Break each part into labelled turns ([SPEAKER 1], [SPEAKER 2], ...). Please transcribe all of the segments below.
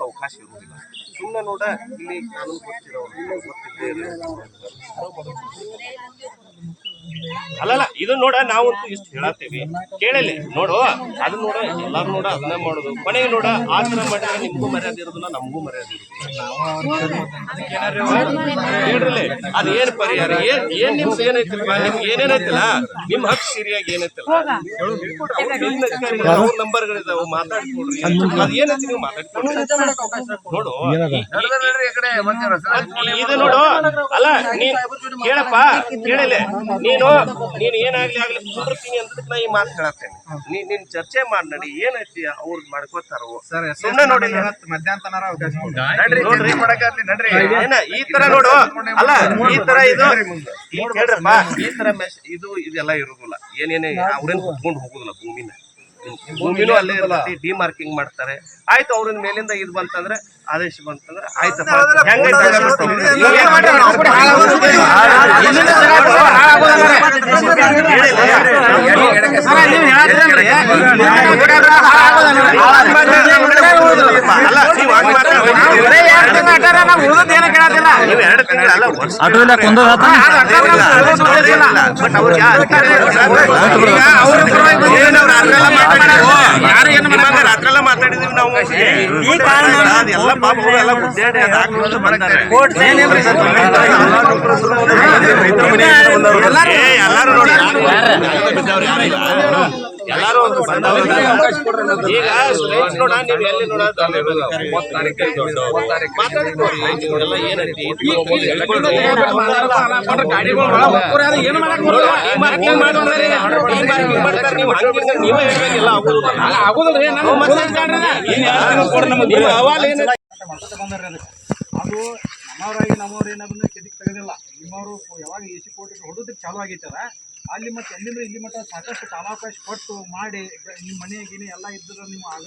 [SPEAKER 1] ಮಾಡಲಿಕ್ಕೆ ಅವಕಾಶ ಇರುವುದಿಲ್ಲ ಸುಮ್ಮನೆ ನೋಡ ಇಲ್ಲಿ ಕಾನೂನು ಗೊತ್ತಿರೋರು ಗೊತ್ತಿದ್ದೇ. ಅಲ್ಲಲ್ಲ, ಇದು ನೋಡ ನಾವಂತೂ ಇಷ್ಟು ಹೇಳತ್ತೀವಿ. ಕೇಳಲಿ, ನೋಡು ಅದನ್ನ ನೋಡ, ಎಲ್ಲಾರು ನೋಡ ಅದನ್ನ ಮಾಡೋದು. ಕೊನೆಗೆ ನೋಡ, ಆ ಥರ ಮಾಡಿದ್ರೆ ನಿಮ್ಗೂ ಮರ್ಯಾದೆ ಇರೋದಿಲ್ಲ ನಮಗೂ ಮರ್ಯಾದೆ ಇರೋದಿಲ್ಲ ಅದು ಏನ್ ಪರಿಹಾರ? ಏನ್ ಏನ್ ನಿಮ್ದು ಏನೈತಿಲ್ಲ ನಿಮ್ಗೆ ಏನೇನೈತಿಲ್ಲ? ನಿಮ್ ಹಕ್ ಸರಿಯಾಗಿ ಏನೈತಿಲ್ಲ? ಅವ್ರ ನಂಬರ್ಗಳಿದಾವ ಮಾತಾಡ್ಕೊಡ್ರಿ ಅದ್ ಏನೈತಿ ನೀವು ಮಾತಾಡ್ಕೊಡ್ರಿ ನೋಡು. ಇದು ನೋಡು, ಅಲ್ಲ ನೀನ್ ಕೇಳಪ್ಪ, ಕೇಳಲೆ. ನೀನು ನೀನು ಏನಾಗ್ಲಿ ಆಗ್ಲಿ ಕುಂದಿರ್ತೀನಿ ಅಂತ ನಾ ಈ ಮಾತು ಕೇಳತ್ತೇನೆ ನೀನ್ ನಿನ್ ಚರ್ಚೆ ಮಾಡಿ ನಡಿ ಏನೈತಿ ಅವ್ರು ಮಾಡ್ಕೋತಾರ. ಸುಮ್ನೆ ನೋಡಿ ನೋಡ್ರಿ ಏನ ಈ ತರ ನೋಡು. ಅಲ್ಲ ಈ ತರ ಇದು ಈ ಕೇಳ್ರಪ್ಪ. ಈ ತರ ಇದು ಇದೆಲ್ಲ ಇರುದಿಲ್ಲ. ಏನೇನೇ ಅವ್ರೇನ್ ಕುತ್ಕೊಂಡು ಹೋಗುದಿಲ್ಲ ಭೂಮಿನ. ಭೂಮಿನೂ ಅಲ್ಲೇ ಇರ್ತೈತಿ ಡಿಮಾರ್ಕಿಂಗ್ ಮಾಡ್ತಾರೆ ಆಯ್ತು ಅವ್ರ ಮೇಲಿಂದ ಇದು ಬಂತಂದ್ರೆ ಆದೇಶ ಬಂತಂದ್ರೆ ಆಯ್ತಪ್ಪ ನೀವು? ರಾತ್ರೆಲ್ಲ ಮಾತಾಡಿದೀವಿ ನಾವು. ಅದೆಲ್ಲ ಪಾಪ ಅವರೆಲ್ಲ ಗುದ್ದಾಡಿ ಅದ್ ಬರ್ತಾರೆ. ಏ, ಎಲ್ಲಾರು ನೋಡಿ. ಎಲ್ಲಾರು ಈಗ ಸ್ಟ್ರೈಕ್ ನೋಡ ನೀವು ಎಲ್ಲಿ ನೋಡ
[SPEAKER 2] ಅದು ನಮ್ಮವರಾಗಿ ನಮ್ಮವ್ರು ಏನಾದ್ರು ಕೆದಿಕ್ ತೆಗೆದಿಲ್ಲ ನಿಮ್ಮವರು ಯಾವಾಗ ಎ ಸಿ ಕೋಟಿ ಹೊಡೋದಕ್ಕೆ ಚಾಲು ಆಗೈತದ ಅಲ್ಲಿ ಮತ್ತೆ ಎಲ್ಲಿಂದ ಇಲ್ಲಿ ಮಟ್ಟ ಸಾಕಷ್ಟು ಕಾಲಾವಕಾಶ ಕೊಟ್ಟು ಮಾಡಿ ನಿಮ್ಮ ಮನೆ ಗಿನಿ ಎಲ್ಲ ಇದ್ದರೆ ನೀವು ಆಗ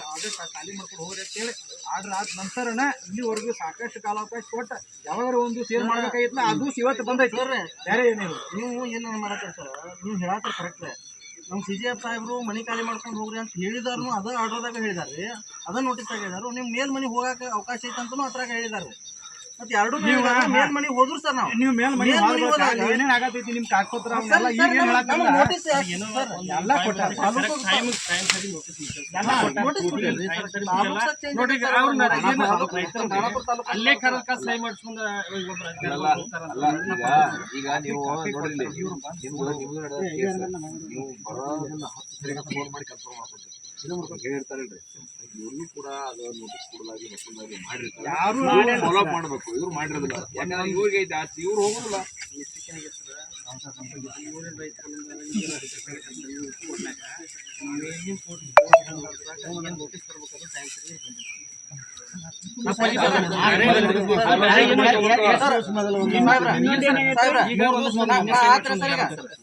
[SPEAKER 2] ಖಾಲಿ ಮಾಡ್ಕೊಂಡು ಹೋಗ್ರಿ ಅಂತೇಳಿ ಆರ್ಡ್ರ್ ಆದ ನಂತರನ ಇಲ್ಲಿವರೆಗೂ ಸಾಕಷ್ಟು ಕಾಲಾವಕಾಶ ಕೊಟ್ಟು ಯಾವಾಗ ಒಂದು ಸೇರ್ ಮಾಡ್ಬೇಕಾಗಿತ್ತು ಅದು ಇವತ್ತು ಬಂದೈತಿ. ಬೇರೆ ಏನಿಲ್ಲ.
[SPEAKER 3] ನೀವು ಏನು ಮಾಡತ್ತೀರ ಸರ್? ನೀವು ಹೇಳಾಕ ಕರೆಕ್ಟ್ ನಮ್ಮ ಸಿ ಜಿ ಎಫ್ ಸಾಹೇಬರು ಮನೆ ಖಾಲಿ ಮಾಡ್ಕೊಂಡು ಹೋಗ್ರಿ ಅಂತ ಹೇಳಿದಾರು ಅದ ಆರ್ಡರ್ದಾಗ ಹೇಳಿದಾರೆ ಅದ ನೋಟಿಸ್ ಹೇಳಿದಾರು ನಿಮ್ಮ ಮೇಲ್ ಮನೆ ಹೋಗಕ್ಕೆ ಅವಕಾಶ ಐತೆ ಅಂತಲೂ ಅದ್ರಾಗ ಹೇಳಿದಾರೆ ಮತ್ತೆ ಎರಡು ಮೇಲ್ ಮನೆ ಹೋದ್ರು ಸರ್ ನಾವು.
[SPEAKER 2] ನೀವು ಮೇಲ್ ಮನೆ
[SPEAKER 3] ಹೋದಾಗ
[SPEAKER 2] ಏನೇನು ಆಗತೈತಿ ನಿಮ್ ಕಾಗ್ಪತ್ರ
[SPEAKER 3] ಸರ್,
[SPEAKER 2] ಅವನ್ನೆಲ್ಲ ಈಗ
[SPEAKER 3] ಸರ್,
[SPEAKER 2] ಏನ್
[SPEAKER 3] ನಮ್ಗೆ- ನಮ್ಗೆ ಸರ್,
[SPEAKER 2] ಎಲ್ಲ ಕೊಟ್ಟಾರ
[SPEAKER 3] ತಾಲೂಕು- notice ಕೊಟ್ಟಿದ್ರಿ ಸರ್. ತಾಲೂಕು ಸರ್ change
[SPEAKER 2] ನೋಡಿ,
[SPEAKER 3] ಆಗಿದೆ ಸರ್.
[SPEAKER 2] ಅವ್ರು ನೋಡಿ,
[SPEAKER 3] ತಾಲೂಕು-
[SPEAKER 2] ಏನು-
[SPEAKER 3] ತಾಲೂಕು- ತಾಲೂಕು- ತಾಲೂಕು-
[SPEAKER 2] ಅಲ್ಲೇ ಕರಕ ಸಹಿ ಮಾಡಿಸ್ಕೊಂಡ
[SPEAKER 4] ಅಲ್ಲ ಈಗ ಈಗ ನೀವು ನೋಡಿಲ್ಲ ನೀವು ಬರೋದನ್ನ ಹತ್ತು ಸರಿ ಫೋನ್ ಮಾಡಿ ಕನ್ಫರ್ಮ್ ಮಾಡ್ಕೊಡ್ತೀವಿ ಹೇಳಿರ್ತಾರಲ್ರಿ ಇವ್ರಿಗೂ ಕೂಡ ಅದು ನೋಟಿಸ್ ಕೊಡಲಾಗಿ ಮತ್ತೊಂದಾಗಿ ಮಾಡಿರ್ತಾರೆ.
[SPEAKER 2] ಯಾರು
[SPEAKER 4] ಫಾಲೋ ಅಪ್ ಮಾಡಬೇಕು ಇವ್ರು ಮಾಡಿರೋದಿಲ್ಲ. ಯಾಕಂದ್ರೆ ಇವ್ರಿಗೆ ಐತೆ ಇವ್ರು ಹೋಗುದಿಲ್ಲ.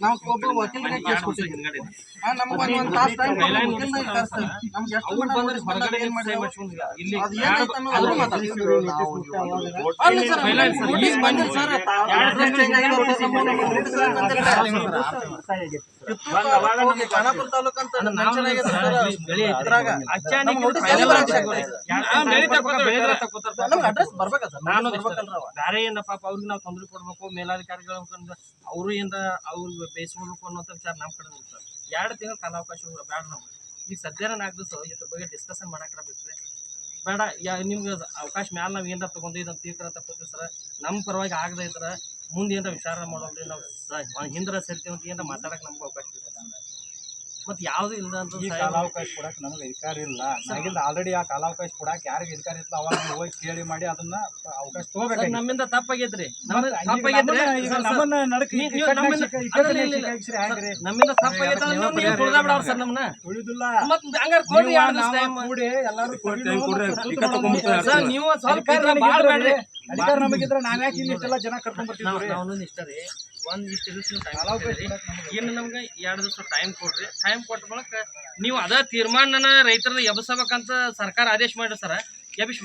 [SPEAKER 3] ನಾವು ಒಬ್ಬ ಕೇಸ್ ಕೊಟ್ಟಿದ್ದೀವಿ ಒಂದ್ ಟೈಮ್ ಕರ್ಸ್ತಾರೆ. ನಮ್ಗೆ ಎಷ್ಟು ಏನ್ ಮಾಡಿದ್ರು? ಅದು ಅನ್ನೋದು ಮಾತಾಡ್ತೀವಿ. ಬಂದಿಲ್ಲ ಸರ್. ಖಾನಾಪುರ ತಾಲೂಕು ಅಂತ ಆಗೈತೆ ಸರ್. ಅದ್ರಾಗ ಅಡ್ರೆಸ್ ಬರ್ಬೇಕಾ
[SPEAKER 5] ನಾನು ಏನ ಪಾಪ ಅವ್ರಿಗೆ ನಾವು ತೊಂದರೆ ಕೊಡ್ಬೇಕು ಮೇಲಾಧಿಕಾರಿಗಳ ಅವರು ಏನ ಅವ್ರು ಬೇಯಿಸ್ಕೊಳ್ಬೇಕು ಅನ್ನೋ ವಿಚಾರ ನಮ್ಮ ಕಡೆ ಸರ್. ಎರಡು ತಿಂಗಳ ಕಾಲಾವಕಾಶ ಬೇಡ ನಾವು ಈಗ ಸದ್ಯನ ನಾಲ್ಕು ದಿವಸ ಇದ್ರ ಬಗ್ಗೆ ಡಿಸ್ಕಷನ್ ಮಾಡಕ್ಕೆ ಬಿಟ್ರೆ ಬೇಡ ಯಾ ನಿಮ್ಗೆ ಅವಕಾಶ ಮ್ಯಾಲ ನಾವು ಏನಾರ ತಗೊಂಡು ಇದನ್ನ ತೀರ್ಕರ ತಪ್ಪಿದ್ವಿ ಸರ್. ನಮ್ಮ ಪರವಾಗಿ ಆಗದೆ ಇದ್ರೆ ಮುಂದೆ ಏನಾರ ವಿಚಾರ ಮಾಡೋದ್ರಿ ನಾವು ಹಿಂದ್ರ ಸೇರ್ತೀವಿ ಅಂತ ಏನಾರ ಮಾತಾಡಕ್ಕೆ ನಮ್ಗೆ ಅವಕಾಶ ಇದೆ ಮತ್ತು ಯಾವುದು ಇಲ್ಲ ಅಂತ
[SPEAKER 2] ಈ ಕಾಲಾವಕಾಶ ಕೊಡಕ್ ನಮಗೆ ಅಧಿಕಾರ ಇಲ್ಲ. ನಾಗಿಂದ ಆಲ್ರೆಡಿ ಆ ಕಾಲಾವಕಾಶ ಕೊಡಕ್ ಯಾರಿಗೆ ಅಧಿಕಾರ ಇತ್ತು ಅವಾಗ ಹೋಗಿ ಕೇಳಿ ಮಾಡಿ ಅದನ್ನ ಅವಕಾಶ ತಗೋಬೇಕು
[SPEAKER 5] ನಮ್ಮಿಂದ ತಪ್ಪಾಗೈತ್ರಿ ನಮ್ಮಿಂದ ನೀವು ನಮ್ಮಿಂದ- ಅಲ್ಲ, ಇಲ್ಲ, ಇಲ್ಲ.
[SPEAKER 2] ಹೆಂಗ್ರಿ
[SPEAKER 5] ನಮ್ಮಿಂದ ತಪ್ಪಾಗೈತೆ ಅಂದ್ರೆ ನೀವು ನೀವು ತುಳ್ದ ಬಿಡವ್ರ ಸರ್ ನಮ್ಮನ್ನ
[SPEAKER 2] ಉಳಿದಿಲ್ಲ
[SPEAKER 5] ಮತ್ ಹಂಗಾರೆ ಕೊಡ್ರಿ
[SPEAKER 2] ನೀವು
[SPEAKER 5] ಎರಡು
[SPEAKER 2] ನಾವು
[SPEAKER 5] ಟೈಮ್
[SPEAKER 2] ಕೂಡಿ ಎಲ್ಲಾರು ಕೂಡಿ ನಾವು
[SPEAKER 5] ಸರ್ ನೀವು ಸ್ವಲ್ಪ
[SPEAKER 2] ಅಧಿಕಾರ
[SPEAKER 5] ಬೇಡ್ರಿ.
[SPEAKER 2] ಅಧಿಕಾರ ನಮಗಿದ್ರೆ ನಾವ್ಯಾಕೆ ಇಲ್ಲಿ ಇಷ್ಟೆಲ್ಲ ಜನ ಕರ್ಕೊಂಡ್ ಬರ್ತೀವಿ
[SPEAKER 5] ನಾವು ಇಷ್ಟ ರೀ. ಒಂದ್ ಇಷ್ಟು ದಿವಸ ಟೈಮ್ ಏನು ನಮ್ಗೆ. ಎರಡು ದಿವಸ ಟೈಮ್ ಕೊಡ್ರಿ. ಟೈಮ್ ಕೊಟ್ಟ ಮೂಲಕ ನೀವು ಅದ ತೀರ್ಮಾನನ ರೈತರ ಎಬ್ಸಬೇಕಂತ ಸರ್ಕಾರ ಆದೇಶ ಮಾಡಿ ಸರ್ ಎಬ್ಬಿಸಿ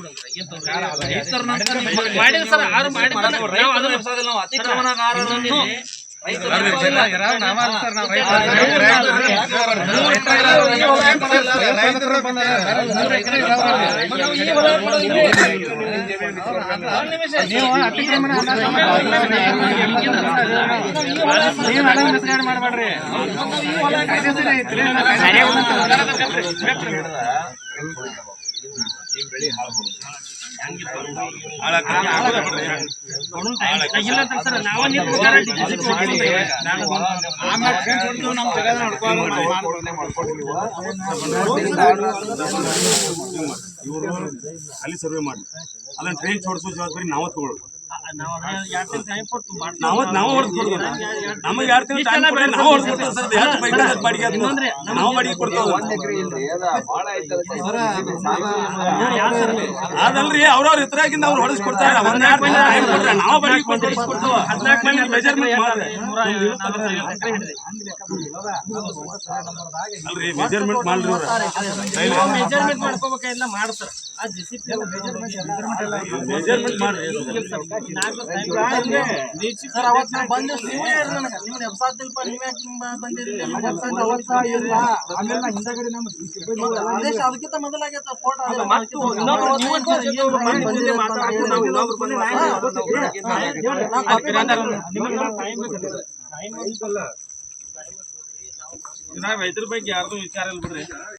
[SPEAKER 5] ನೀವು ಮಾಡಿದ್ರೆ ನಾವು ಅದನ್ನ- ಸರ್, ಇನ್ನೊಂದಿದೆ,
[SPEAKER 4] ಬೆಳಿ ಹಾಳು
[SPEAKER 5] ಇಲ್ಲ ಅಂತ ಸರ್ ನಾವ ನಿಂತು ವಿಚಾರ ಡಿಸಿಷನ್ ಕೊಟ್ಟಿದ್ದೀವಿ. ನಾನು
[SPEAKER 6] ಅಲ್ಲಿ ಸರ್ವೆ ಮಾಡಿ ಅದನ್ನ ಟ್ರೈನ್ ಜವಾಬ್ದಾರಿ ನಾವು ತಗೊಳ್ಳೋದು.
[SPEAKER 5] ನಾವು
[SPEAKER 6] ನಾವು ಹೊಡೆದು ನಮಗೆ ಎರಡು ತಿಂಗಳು ಟೈಮ್ ಕೊಡಿ ನಾವು ಹೊಡೆದು ಕೊಡ್ತೀವಿ. ಸರ್ ಎಷ್ಟು ಬೈಕ್ ಬಾಡಿಗೆ ಅದು. ನಾವು ಬಾಡಿಗೆ ಕೊಡ್ತೇವೆ ಅದಲ್ರಿ ಅವ್ರವ್ರ ಹೆಸರಾಗಿಂದ ಅವ್ರು ಹೊಡಿಸ್ಕೊಡ್ತಾರೆ ಒಂದ್ ಎರಡು ತಿಂಗಳು ಟೈಮ್ ಕೊಟ್ರೆ ನಾವು ಬಾಡಿಗೆ ಕೊಟ್ಟು ಹದಿನಾಲ್ಕು ಮಂದಿ ಮೆಜರ್ಮೆಂಟ್ ಅಲ್ರಿ. ಮೆಜರ್ಮೆಂಟ್ ಮಾಡ್ರಿ
[SPEAKER 5] ಮೆಜರ್ಮೆಂಟ್ ಮಾಡ್ಕೋಬೇಕಾಗಿಲ್ಲ ಮಾಡ್ತಾರೆ.
[SPEAKER 6] ಮೆಜರ್ಮೆಂಟ್ ಮಾಡ್ರಿ.
[SPEAKER 3] ಅದಕ್ಕಿಂತ ಮೊದಲಾಗೈತೆ ಫೋಟೋ
[SPEAKER 5] ನೀವು
[SPEAKER 6] ರೈತರ ಬಗ್ಗೆ ಯಾರ್ದು ವಿಚಾರ ಇಲ್ಲ ಬಿಡ್ರಿ.